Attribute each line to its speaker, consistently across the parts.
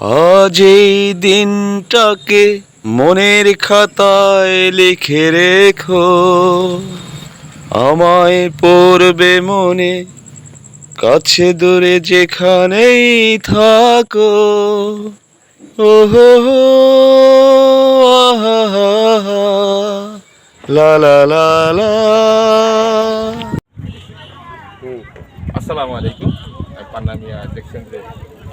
Speaker 1: আজ এই দিনটাকে মনের খাতায় লিখে রেখো। আমায় পড়বে মনে কাছে দূরে যেখানেই থাকো। ও হো হো, হা হা, লা লা লা। লা
Speaker 2: আসসালামু আলাইকুম। পান্না মিয়া দেখছেন যে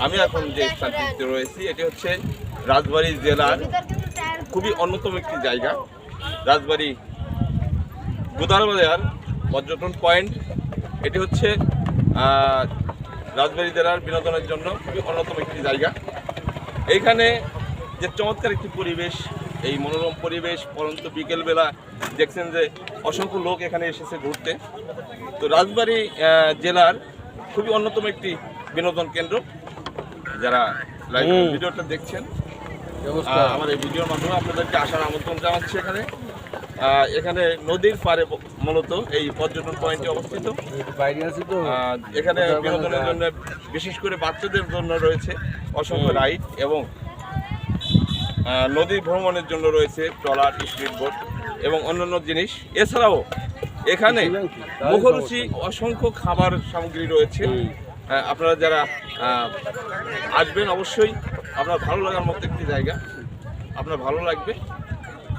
Speaker 2: আমি এখন যে স্থানটিতে রয়েছি, এটি হচ্ছে রাজবাড়ী জেলার খুবই অন্যতম একটি জায়গা। রাজবাড়ী গুদারবাজার পর্যটন পয়েন্ট। এটি হচ্ছে রাজবাড়ী জেলার বিনোদনের জন্য খুবই অন্যতম একটি জায়গা। এইখানে যে চমৎকার একটি পরিবেশ, এই মনোরম পরিবেশ, পরন্ত বিকেলবেলা দেখছেন যে অসংখ্য লোক এখানে এসেছে ঘুরতে। তো রাজবাড়ী জেলার খুবই অন্যতম একটি বিনোদন কেন্দ্র। যারা লাইভ। ভিডিওটা দেখছেন আমার এই ভিডিওর মাধ্যমে আপনাদেরকে আসার আমন্ত্রণ জানাচ্ছি এখানে। এখানে নদীর পারে মূলত এই পর্যটন পয়েন্টটি অবস্থিত। এখানে বিনোদনের জন্য বিশেষ করে বাচ্চাদের জন্য রয়েছে অসংখ্য রাইড এবং নদী ভ্রমণের জন্য রয়েছে ট্রলার স্পিড বোট এবং অন্যান্য জিনিস। এছাড়াও এখানে মুখরুচি অসংখ্য খাবার সামগ্রী রয়েছে। আপনারা যারা আসবেন অবশ্যই আপনার ভালো লাগার মতো একটি জায়গা। আপনার ভালো লাগবে।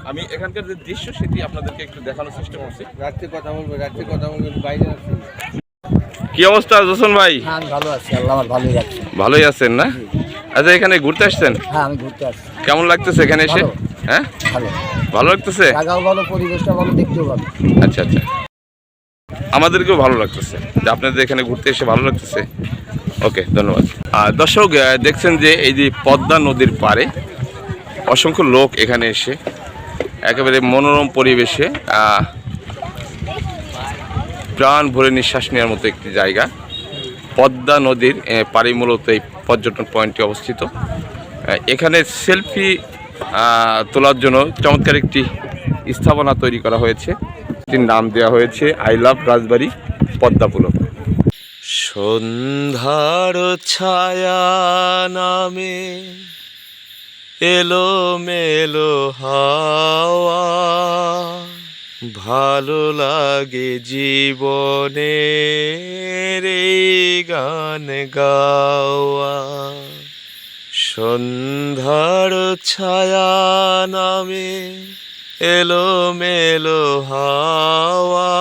Speaker 2: আমি এখানকার যে দৃশ্য সেটি আপনাদেরকে একটু দেখানোর চেষ্টা করছি।
Speaker 3: রাত্রে কথা বলব রাত্রে কথা বলব বাইরে আছি।
Speaker 2: কি অবস্থা জোসন ভাই?
Speaker 4: হ্যাঁ ভালো আছি আল্লাহ ভালোই যাচ্ছে
Speaker 2: ভালোই আছেন না? আচ্ছা এখানে ঘুরতে আসছেন?
Speaker 4: হ্যাঁ আমি ঘুরতে আসছি।
Speaker 2: কেমন লাগতেছে এখানে এসে? হ্যাঁ?
Speaker 4: ভালো।
Speaker 2: ভালো লাগতেছে?
Speaker 4: জায়গাও ভালো পরিবেশটা ভালো দেখতেও ভালো।
Speaker 2: আচ্ছা আচ্ছা। আমাদেরকেও ভালো লাগতেছে, যে আপনাদের এখানে ঘুরতে এসে ভালো লাগতেছে। ওকে, ধন্যবাদ। আর দর্শক দেখছেন যে এই যে পদ্মা নদীর পারে অসংখ্য লোক এখানে এসে একেবারে মনোরম পরিবেশে প্রাণ ভরে নিঃশ্বাস নেওয়ার মতো একটি জায়গা। পদ্মা নদীর পাড়ে মূলত এই পর্যটন পয়েন্টটি অবস্থিত। এখানে সেলফি তোলার জন্য চমৎকার একটি স্থাপনা তৈরি করা হয়েছে। এটির নাম দেওয়া হয়েছে আই লাভ রাজবাড়ি পদ্মা পুলক
Speaker 1: সন্ধ্যার ছায়া নামে এলো মেলো হাওয়া। ভালো লাগে জীবনে রে গান গাওয়া। সন্ধ্যার ছায়া নামে এলো মেলো হাওয়া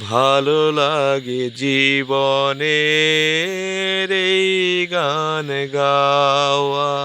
Speaker 1: ভালো লাগে জীবনে রে গান গাওয়া।